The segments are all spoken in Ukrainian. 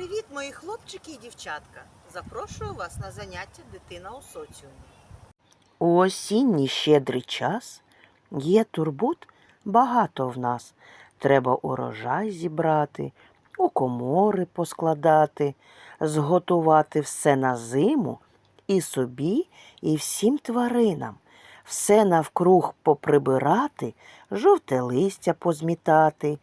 Привіт, мої хлопчики і дівчатка! Запрошую вас на заняття дитина у соціумі. У осінній щедрий час є турбот багато в нас. Треба урожай зібрати, у комори поскладати, зготувати все на зиму і собі, і всім тваринам. Все навкруг поприбирати, жовте листя позмітати,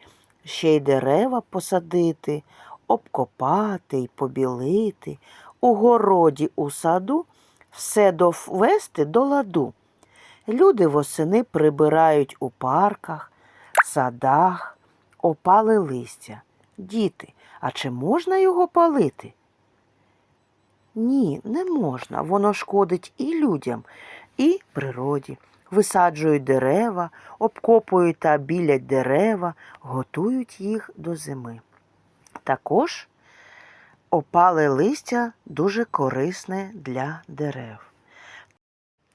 ще й дерева посадити, обкопати й побілити, у городі, у саду все довести до ладу. Люди восени прибирають у парках, садах, опали листя. Діти, а чи можна його палити? Ні, не можна. Воно шкодить і людям, і природі. Висаджують дерева, обкопують та білять дерева, готують їх до зими. Також опале листя дуже корисне для дерев.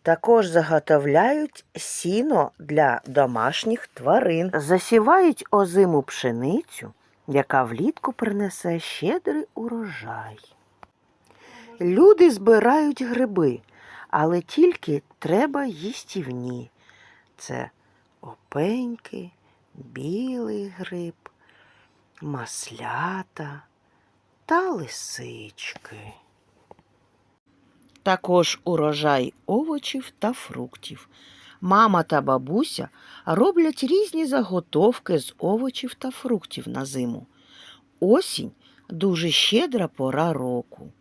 Також заготовляють сіно для домашніх тварин. Засівають озиму пшеницю, яка влітку принесе щедрий урожай. Люди збирають гриби, але тільки треба їстівні. Це опеньки, білий гриб, маслята та лисички. Також урожай овочів та фруктів. Мама та бабуся роблять різні заготовки з овочів та фруктів на зиму. Осінь дуже щедра пора року,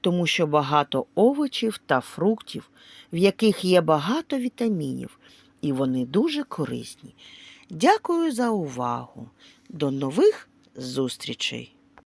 тому що багато овочів та фруктів, в яких є багато вітамінів, і вони дуже корисні. Дякую за увагу. До нових зустрічей!